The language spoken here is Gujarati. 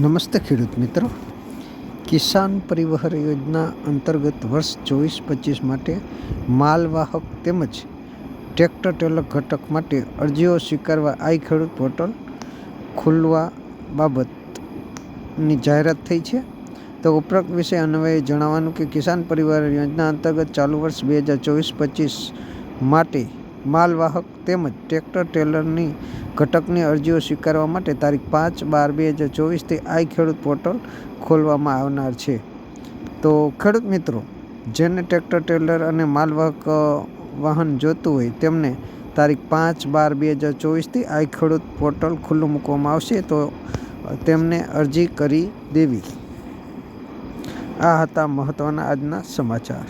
નમસ્તે ખેડૂત મિત્રો. કિસાન પરિવહન યોજના અંતર્ગત વર્ષ ચોવીસ પચીસ માટે માલવાહક તેમજ ટ્રેક્ટર ટેલર ઘટક માટે અરજીઓ સ્વીકારવા આઈ ખેડૂત પોર્ટલ ખુલવા બાબતની જાહેરાત થઈ છે. તો ઉપરોક્ત વિષય અન્વયે જણાવવાનું કે કિસાન પરિવાર યોજના અંતર્ગત ચાલુ વર્ષ બે હજાર ચોવીસ પચીસ માટે માલવાહક તેમજ ટ્રેક્ટર ટેલરની ઘટકની અરજીઓ સ્વીકારવા માટે તારીખ પાંચ બાર બે હજાર ચોવીસથી આઈ ખેડૂત પોર્ટલ ખોલવામાં આવનાર છે. તો ખેડૂત મિત્રો, જેને ટ્રેક્ટર, ટેલર અને માલવાહક વાહન જોતું હોય તેમને તારીખ પાંચ બાર બે હજાર ચોવીસથી આઈ ખેડૂત પોર્ટલ ખુલ્લું મૂકવામાં આવશે તો તેમને અરજી કરી દેવી. આ હતા મહત્ત્વના આજના સમાચાર.